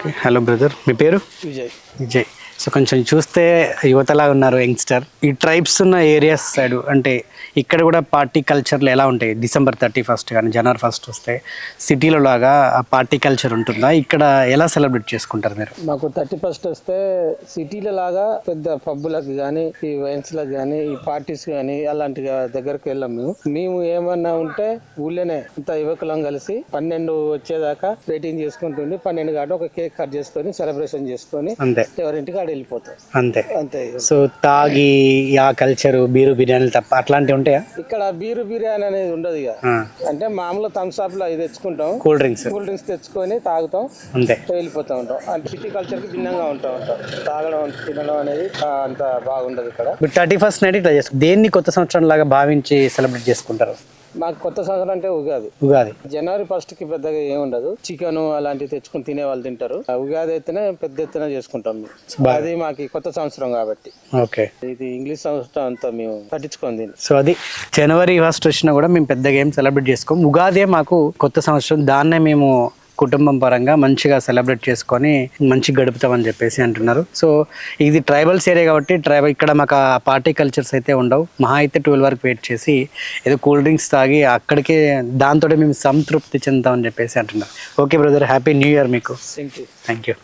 Okay. Hello brother మీ పేరు? Vijay. Vijay. So కొంచెం చూస్తే యువతలా ఉన్నారు యంగ్స్టర్. ఈ ట్రైబ్స్ ఉన్న ఏరియాస్ సైడ్ అంటే ఇక్కడ కూడా పార్టీ కల్చర్లు ఎలా ఉంటాయి? డిసెంబర్ థర్టీ ఫస్ట్ కానీ జనవరి ఫస్ట్ వస్తే సిటీలో లాగా ఆ పార్టీ కల్చర్ ఉంటుందా? ఇక్కడ ఎలా సెలబ్రేట్ చేసుకుంటారు మీరు? మాకు థర్టీ ఫస్ట్ వస్తే సిటీల లాగా పెద్ద పబ్బులకు కానీ ఈ వైన్స్లకు కానీ ఈ పార్టీస్ కానీ అలాంటి దగ్గరికి వెళ్ళాం మేము. మేము ఏమన్నా ఉంటే ఊళ్ళోనే ఇంత యువకులం కలిసి పన్నెండు వచ్చేదాకా వెయిటింగ్ చేసుకుంటుండి పన్నెండు కాదు ఒక కేక్ కట్ చేసుకొని సెలబ్రేషన్ చేసుకొని ఎవరింటికి ఆడ వెళ్ళిపోతాం అంతే. అంతే. సో తాగి ఆ కల్చరు బీరు బిర్యానీలు తప్ప అట్లాంటివి ఉంటాయా? ఇక్కడ బీరు బిర్యానీ అనేది ఉండదు ఇక. అంటే మామూలు థమ్స్ అప్లో అవి తెచ్చుకుంటాం. కూల్ డ్రింక్స్ కూల్ డ్రింక్స్ తెచ్చుకొని తాగుతాం. అంతే. వెళ్ళిపోతూ ఉంటాం. అంటే సిటీ కల్చర్కి భిన్నంగా ఉంటా ఉంటాం తాగడం తినడం అనేది అంత బాగుండదు ఇక్కడ. థర్టీ ఫస్ట్ నైట్ ఇట్లా చేసుకుంటారు దేన్ని కొత్త సంవత్సరం లాగా భావించి సెలబ్రేట్ చేసుకుంటారు? మాకు కొత్త సంవత్సరం అంటే ఉగాది. ఉగాది. జనవరి ఫస్ట్కి పెద్దగా ఏమి ఉండదు. చికెన్ అలాంటివి తెచ్చుకుని తినే వాళ్ళు తింటారు. ఉగాది అయితేనే పెద్ద ఎత్తున చేసుకుంటాం మేము. అది మాకు కొత్త సంవత్సరం కాబట్టి. ఓకే. ఇది ఇంగ్లీష్ సంవత్సరం అంతా మేము పట్టించుకోండి సో అది జనవరి ఫస్ట్ వచ్చినా కూడా మేము పెద్దగా ఏం సెలబ్రేట్ చేసుకోం. ఉగాదే మాకు కొత్త సంవత్సరం. దాన్నే మేము కుటుంబం పరంగా మంచిగా సెలబ్రేట్ చేసుకొని మంచి గడుపుతామని చెప్పేసి అంటున్నారు. సో ఇది ట్రైబల్స్ ఏరియా కాబట్టి ట్రైబల్ ఇక్కడ మాకు ఆ పార్టీ కల్చర్స్ అయితే ఉండవు. మహా అయితే ట్వెల్వ్ వరకు వెయిట్ చేసి ఏదో కూల్ డ్రింక్స్ తాగి అక్కడికే దాంతో మేము సంతృప్తి చెందుతామని చెప్పేసి అంటున్నారు. Okay brother happy new year మీకు. Thank you thank you